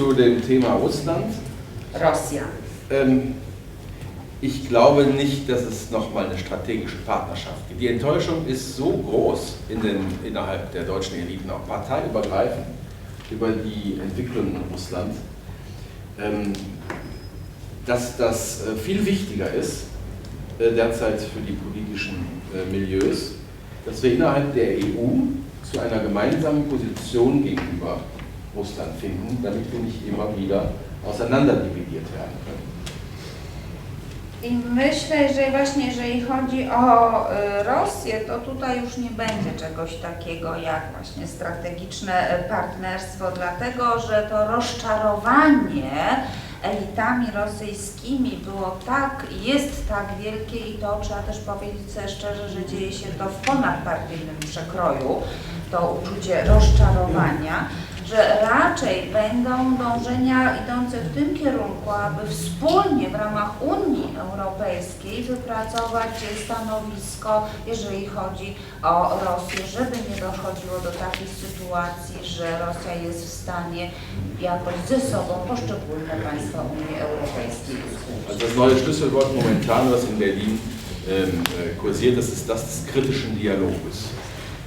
zu dem Thema Russland. Rosja. Ähm, ich glaube nicht, dass es nochmal eine strategische Partnerschaft gibt. Die Enttäuschung ist so groß in den, innerhalb der deutschen Eliten, auch parteiübergreifend, über die Entwicklung in Russland, ähm, dass das äh, viel wichtiger ist, äh, derzeit für die politischen äh, Milieus, dass wir innerhalb der EU zu einer gemeinsamen Position gegenüber Russland finden, damit wir nicht immer wieder auseinanderdividiert werden können. I myślę, że właśnie jeżeli chodzi o y, Rosję, to tutaj już nie będzie czegoś takiego jak właśnie strategiczne y, partnerstwo, dlatego że to rozczarowanie elitami rosyjskimi było tak, jest tak wielkie i to trzeba też powiedzieć sobie szczerze, że dzieje się to w ponadpartyjnym przekroju, to uczucie rozczarowania, że raczej będą dążenia idące w tym kierunku, aby wspólnie w ramach Unii Europejskiej wypracować stanowisko, jeżeli chodzi o Rosję, żeby nie dochodziło do takiej sytuacji, że Rosja jest w stanie jakoś ze sobą poszczególne państwa Unii Europejskiej Also das neue Schlüsselwort momentan, was in Berlin kursiert, das ist das des kritischen Dialoges.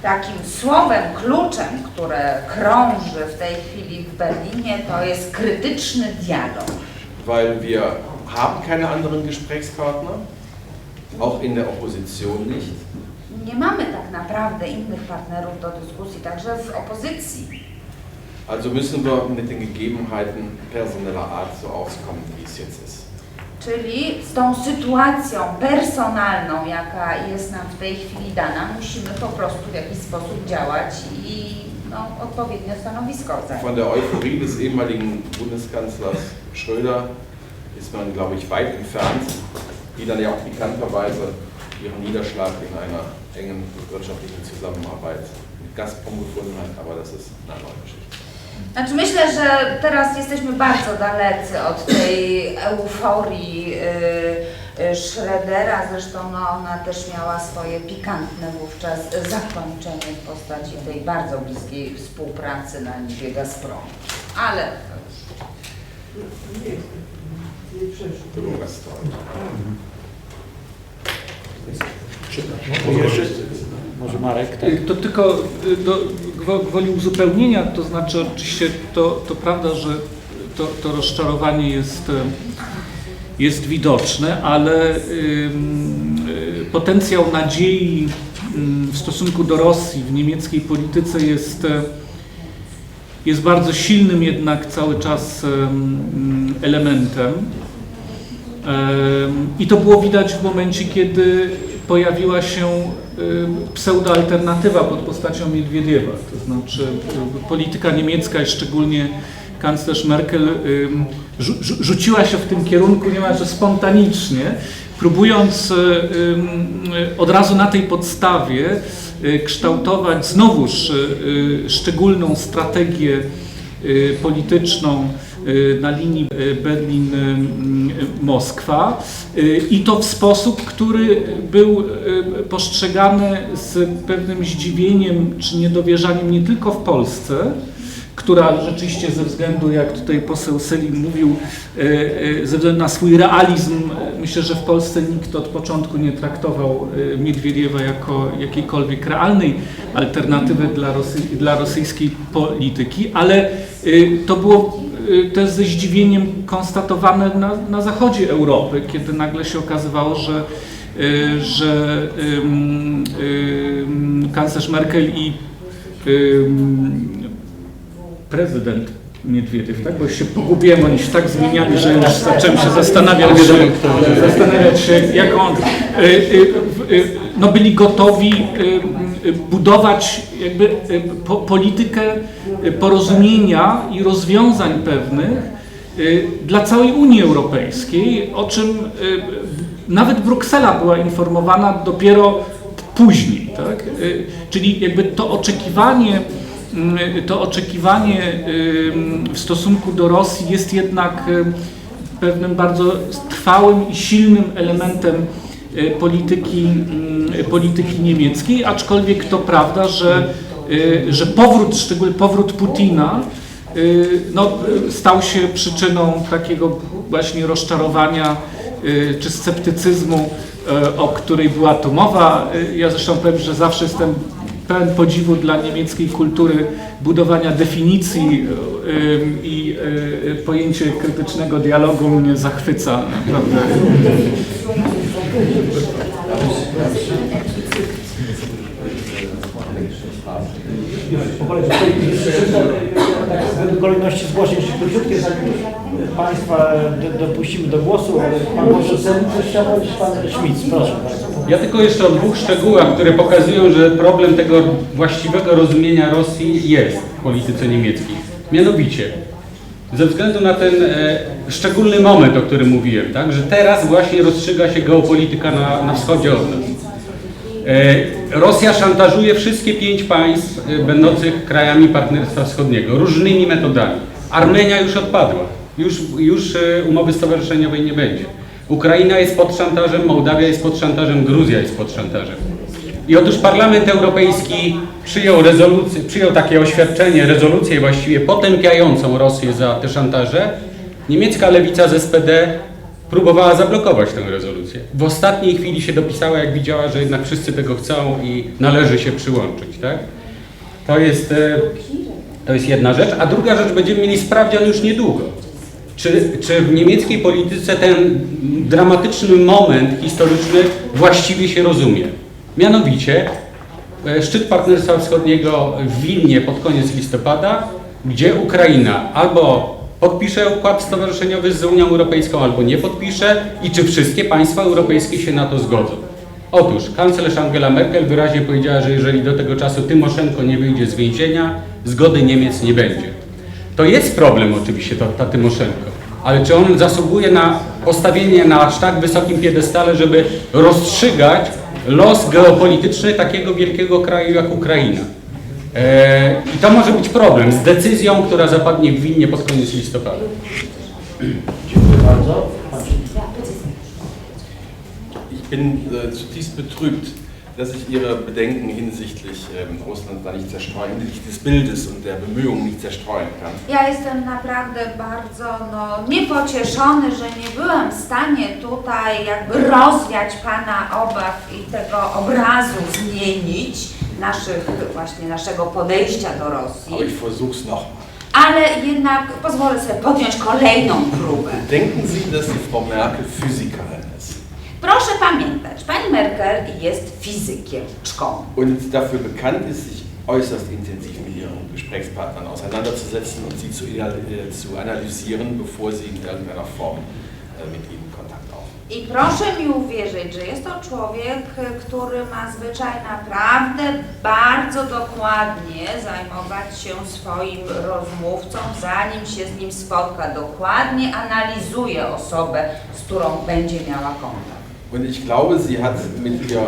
Takim słowem, kluczem, które krąży w tej chwili w Berlinie, to jest krytyczny dialog. Weil wir haben keine anderen Gesprächspartner, auch in der Opposition nicht. Nie mamy tak naprawdę innych partnerów do dyskusji, także w opozycji. Also müssen wir mit den Gegebenheiten personeller Art so auskommen, wie es jetzt. Czyli z tą sytuacją personalną, jaka jest nam w tej chwili dana, musimy po prostu w jakiś sposób działać i no, odpowiednio stanowisko zająć. Von der Euphorie des ehemaligen Bundeskanzlers Schröder ist man, glaube ich, weit entfernt, die dann ja auch bekannterweise ihren Niederschlag in einer engen wirtschaftlichen Zusammenarbeit mit Gazprom gefunden hat, aber das ist eine andere Geschichte. Znaczy myślę, że teraz jesteśmy bardzo dalecy od tej euforii y, y, Schroedera, zresztą no, ona też miała swoje pikantne wówczas zakończenie w postaci tej bardzo bliskiej współpracy na niebie Gazpromu. Ale Nie, nie przeszło. Druga strona. Może Marek, tak? To tylko y, do gwo- gwoli uzupełnienia, to znaczy oczywiście to, to prawda, że to, to rozczarowanie jest, jest widoczne, ale y, potencjał nadziei w stosunku do Rosji w niemieckiej polityce jest, e, jest bardzo silnym jednak cały czas em, elementem. Em, I to było widać w momencie, kiedy pojawiła się pseudoalternatywa pod postacią Miedwiediewa. To znaczy em, polityka niemiecka i szczególnie kanclerz Merkel rzu- rzuciła się w tym kierunku niemalże spontanicznie, próbując od razu na tej podstawie kształtować znowuż szczególną strategię y, polityczną y, na linii y, Berlin-Moskwa i to w sposób, który był y, postrzegany z pewnym zdziwieniem czy niedowierzaniem nie tylko w Polsce, która rzeczywiście ze względu, jak tutaj poseł Selin mówił, ze względu na swój realizm, myślę, że w Polsce nikt od początku nie traktował Miedwiediewa jako jakiejkolwiek realnej alternatywy dla, Rosy, dla rosyjskiej polityki, ale to było e, też ze zdziwieniem konstatowane na, na zachodzie Europy, kiedy nagle się okazywało, że e, że ym, ym, kanclerz Merkel i ym, prezydent Miedwiediew, tak? Bo się pogubiłem, oni się tak zmieniali, że już zacząłem się zastanawiać, zastanawiać się, jak on... y, y, y, No byli gotowi y, y, budować jakby y, po, politykę y, porozumienia i rozwiązań pewnych y, dla całej Unii Europejskiej, o czym nawet Bruksela była informowana dopiero później, tak? Czyli jakby to oczekiwanie Mm, to oczekiwanie w stosunku do Rosji jest jednak ym, pewnym bardzo trwałym i silnym elementem polityki, ym, polityki niemieckiej, aczkolwiek to prawda, że, y, że powrót, szczególnie powrót Putina y, no, y, stał się przyczyną takiego właśnie rozczarowania y, czy sceptycyzmu, y, o której była tu mowa. Y, Ja zresztą powiem, że zawsze jestem pełen podziwu dla niemieckiej kultury budowania definicji y, y, i y, pojęcie krytycznego dialogu mnie zachwyca naprawdę. Po kolei tutaj przeczytam, tak w kolejności zgłoszeń, jeszcze króciutkie, tak Państwa do, dopuścimy do głosu, ale Pan coś chciał powiedzieć Pan Schmitz, proszę bardzo. Ja tylko jeszcze o dwóch szczegółach, które pokazują, że problem tego właściwego rozumienia Rosji jest w polityce niemieckiej. Mianowicie, ze względu na ten e, szczególny moment, o którym mówiłem, tak, że teraz właśnie rozstrzyga się geopolityka na, na wschodzie od nas. E, Rosja szantażuje wszystkie pięć państw e, będących krajami Partnerstwa Wschodniego różnymi metodami. Armenia już odpadła, już, już e, umowy stowarzyszeniowej nie będzie. Ukraina jest pod szantażem, Mołdawia jest pod szantażem, Gruzja jest pod szantażem. I otóż Parlament Europejski przyjął rezolucję, przyjął takie oświadczenie, rezolucję właściwie potępiającą Rosję za te szantaże. Niemiecka lewica z SPD próbowała zablokować tę rezolucję. W ostatniej chwili się dopisała, jak widziała, że jednak wszyscy tego chcą i należy się przyłączyć. Tak? To, jest, e, to jest jedna rzecz. A druga rzecz, będziemy mieli sprawdzian już niedługo. Czy, czy w niemieckiej polityce ten dramatyczny moment historyczny właściwie się rozumie? Mianowicie e, szczyt Partnerstwa Wschodniego w Wilnie pod koniec listopada, gdzie Ukraina albo podpisze układ stowarzyszeniowy z Unią Europejską, albo nie podpisze i czy wszystkie państwa europejskie się na to zgodzą. Otóż kanclerz Angela Merkel wyraźnie powiedziała, że jeżeli do tego czasu Tymoszenko nie wyjdzie z więzienia, zgody Niemiec nie będzie. To jest problem oczywiście, to, ta Tymoszenko, ale czy on zasługuje na postawienie na aż tak wysokim piedestale, żeby rozstrzygać los geopolityczny takiego wielkiego kraju jak Ukraina? E, I to może być problem z decyzją, która zapadnie w Wilnie pod koniec listopada. Dziękuję bardzo. Ich bin äh, zutiefst betrübt, dass sich Ihre Bedenken hinsichtlich ähm, Russland da nicht zerstreuen, hinsichtlich des Bildes und der Bemühungen nicht zerstreuen kann. Ja jestem naprawdę bardzo no, niepocieszony, że nie byłem w stanie tutaj jakby rozwiać Pana obaw i tego obrazu zmienić naszych, właśnie naszego podejścia do Rosji, Aber ich versuche es nochmal. ale jednak pozwolę sobie podjąć kolejną próbę. Denken Sie, dass die Frau Merkel Physikerin ist Proszę pamiętać, Pani Merkel jest fizykieczką und dafür bekannt ist, sich äußerst intensiv mit ihren Gesprächspartnern auseinanderzusetzen und sie zu, äh, zu analysieren, bevor sie in irgendeiner Form äh, mit ihnen. I proszę mi uwierzyć, że jest to człowiek, który ma zwyczaj naprawdę bardzo dokładnie zajmować się swoim rozmówcą, zanim się z nim spotka. Dokładnie analizuje osobę, z którą będzie miała kontakt. Und ich glaube, sie hat mit ihr,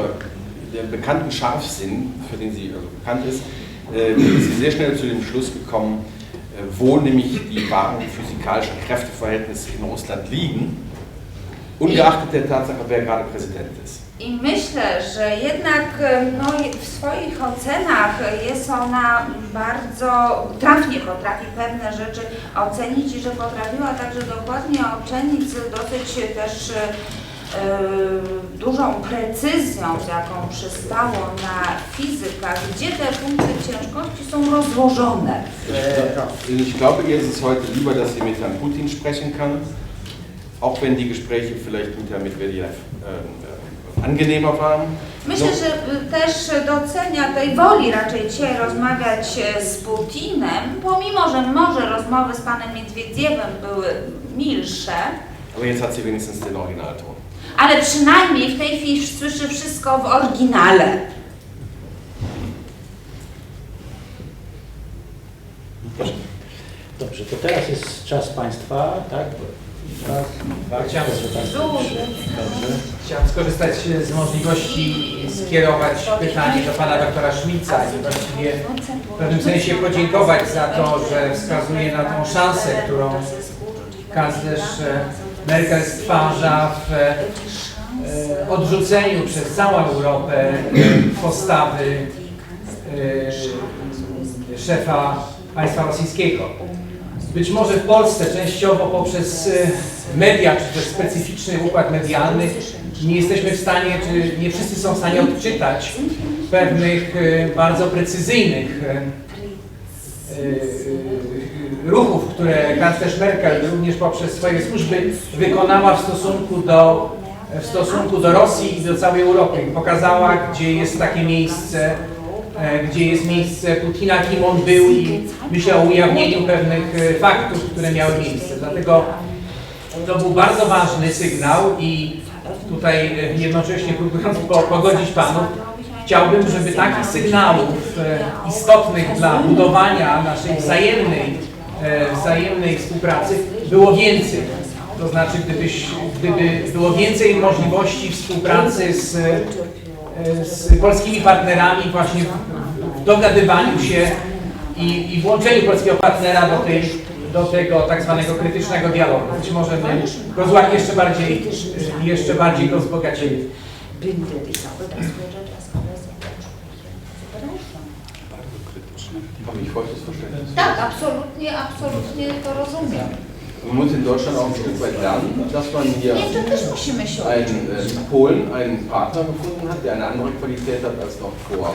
dem bekannten Scharfsinn, für den sie also bekannt ist, äh, sie sehr schnell zu dem Schluss gekommen, äh, wo nämlich die wahren physikalischen Kräfteverhältnisse in Russland liegen, ungeachtet der Tatsache, wer gerade Präsident ist. I myślę, że jednak no, w swoich ocenach jest ona bardzo trafnie potrafi pewne rzeczy ocenić i że potrafiła także dokładnie ocenić z dosyć też e, dużą precyzją, z jaką przystało na fizyka, gdzie te punkty ciężkości są rozłożone. Ich glaube, ihr ist es heute lieber, dass sie mit Herrn Putin sprechen kann, auch wenn die Gespräche vielleicht mit Herrn Medvedev äh, äh, angenehmer waren. Myślę, No, że y, też docenia tej woli raczej dzisiaj rozmawiać e, z Putinem, pomimo, że może rozmowy z panem Miedwiediewem były milsze, aber jetzt hat sie wenigstens den Originalton. ale przynajmniej w tej chwili słyszy wszystko w oryginale. Dobrze, to teraz jest czas Państwa, tak? Czas, Chciałem-. Dobrze. Chciałem skorzystać z możliwości skierować pytanie do pana doktora Szmica i właściwie w pewnym sensie podziękować za to, że wskazuje na tą szansę, którą kanclerz e, Merkel stwarza w e, odrzuceniu przez całą Europę e, postawy e, szefa państwa rosyjskiego. Być może w Polsce częściowo poprzez e, media, czy też specyficzny układ medialny nie jesteśmy w stanie, czy nie wszyscy są w stanie odczytać pewnych e, bardzo precyzyjnych e, ruchów, które kanclerz Merkel również poprzez swoje służby wykonała w stosunku do, w stosunku do Rosji i do całej Europy. Pokazała, gdzie jest takie miejsce, gdzie jest miejsce Putina, kim on był i myślę o ujawnieniu pewnych e, faktów, które miały miejsce. Dlatego to był bardzo ważny sygnał i tutaj e, jednocześnie próbując po- pogodzić Panów, chciałbym, żeby takich sygnałów e, istotnych dla budowania naszej wzajemnej, e, wzajemnej współpracy było więcej. To znaczy, gdybyś, gdyby było więcej możliwości współpracy z, e, z polskimi partnerami właśnie w, dogadywaniu się i, i włączeniu polskiego partnera do, tej, do tego tak zwanego krytycznego dialogu. Być może my go zła- jeszcze bardziej, jeszcze bardziej go wzbogacili. Tak, absolutnie, absolutnie to rozumiem. Man muss in Deutschland auch ein Stück weit lernen, dass man hier einen, äh, Polen einen Partner gefunden hat, der eine andere Qualität hat als noch vor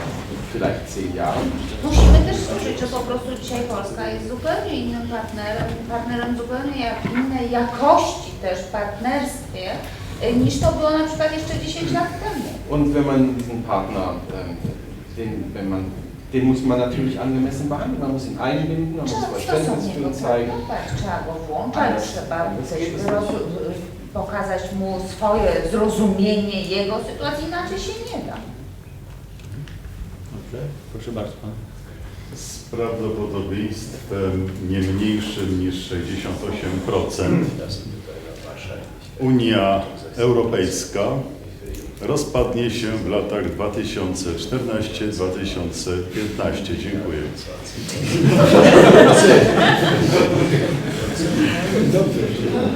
vielleicht zehn Jahren. Musimy też uczyć, że po prostu dzisiaj Polska jest zupełnie innym partnerem, partnerem zupełnie jak innej jakości też w partnerstwie, y, niż to było na przykład jeszcze 10 lat temu. Und wenn man diesen Partner, ähm, den, wenn man, den muss man natürlich angemessen behandeln, man muss ihn einbinden, man muss Trzeba Verständnis für go ihn zeigen. trzeba go włączać, trzeba pokazać mu swoje zrozumienie jego sytuacji, inaczej się nie da. Proszę bardzo. Pan. z prawdopodobieństwem nie mniejszym niż 68% Unia Europejska rozpadnie się w latach 2014-2015. Dziękuję.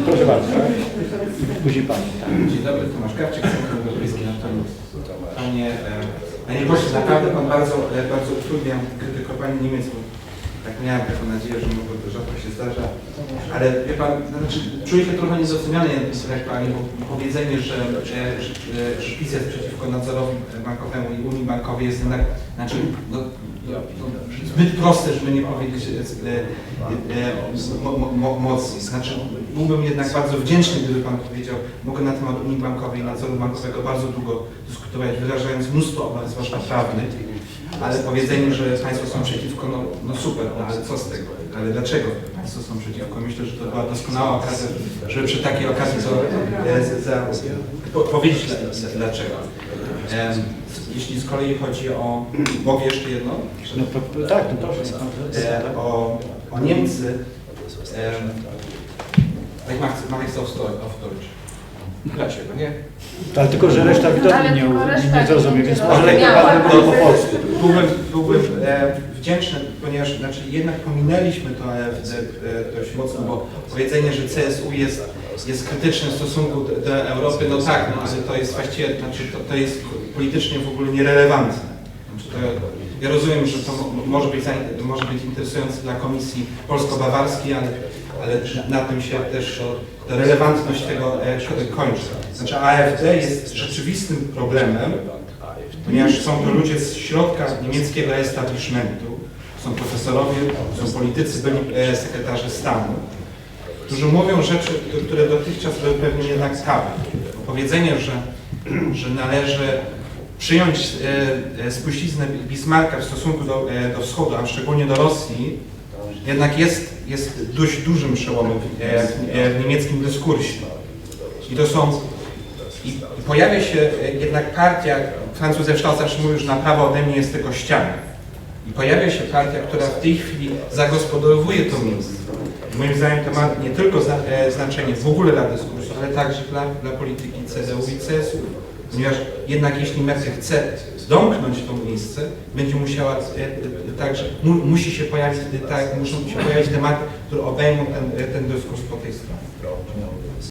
Proszę bardzo. Później Pan. Tak. Dzień dobry, Tomasz Krawczyk, Centrum Europejskie Natomiast Panie, e, panie pośle, naprawdę Pan bardzo, e, bardzo utrudnia krytykowanie niemiecką. Tak miałem taką nadzieję, że może to rzadko się zdarza. Ale wie Pan, znaczy, czuję się trochę niedoceniany jak Pani, bo powiedzenie, że, że, że, że PiS jest przeciwko nadzorowi bankowemu i Unii Bankowej jest jednak, znaczy, no, no, zbyt proste, żeby nie powiedzieć e, e, e, mo, mo, mocniej. Znaczy, byłbym jednak bardzo wdzięczny, gdyby Pan powiedział, mogę na temat Unii Bankowej i nadzoru bankowego bardzo długo dyskutować, wyrażając mnóstwo obaw, zwłaszcza prawnych, ale powiedzenie, że Państwo są przeciwko, no, no super, no, ale co z tego? Ale dlaczego Państwo są przeciwko? Myślę, że to była doskonała okazja, żeby przy takiej okazji za, e, za, po, powiedzieć dla- dlaczego. Em, Jeśli z kolei chodzi o, mogę jeszcze jedno? No, pro- tak, no proszę. e, o, o Niemcy, e, Deutsch. Auf Deutsch. Dlaczego nie? Ale tylko, że reszta widowni nie, nie zrozumie, więc może lepiej po polsku. Byłbym, byłbym e, wdzięczny, ponieważ znaczy, jednak pominęliśmy to AfD e, dość mocno, bo powiedzenie, że CSU jest, jest krytyczne w stosunku do, do Europy, no tak, no, ale to jest właściwie, znaczy, to, to jest politycznie w ogóle nierelevantne. Znaczy, to, ja rozumiem, że to mo- może być, może być interesujące dla Komisji Polsko-Bawarskiej, ale, ale na tym się też ta relevantność tego e, kończy. Znaczy AfD jest rzeczywistym problemem, ponieważ są to ludzie z środka niemieckiego establishmentu, są profesorowie, są politycy, e, sekretarze stanu, którzy mówią rzeczy, które dotychczas były pewnie jednak tabu. Powiedzenie, że, że należy przyjąć e, e, spuściznę Bismarcka w stosunku do, do wschodu, a szczególnie do Rosji, jednak jest, jest dość dużym przełomem w, e, w niemieckim dyskursie. I to są i pojawia się e, jednak partia, Francuz Zewształ zawsze mówił, że na prawo ode mnie jest tylko ściana. I pojawia się partia, która w tej chwili zagospodarowuje to miejsce. Moim zdaniem to ma nie tylko e, znaczenie w ogóle dla dyskursu, ale także dla, dla polityki CDU i CSU. Ponieważ jednak jeśli Merkel chce domknąć to miejsce, będzie musiała e, także, mu, musi się pojawić, tak, muszą się pojawić tematy, które obejmą ten, ten dyskurs po tej stronie.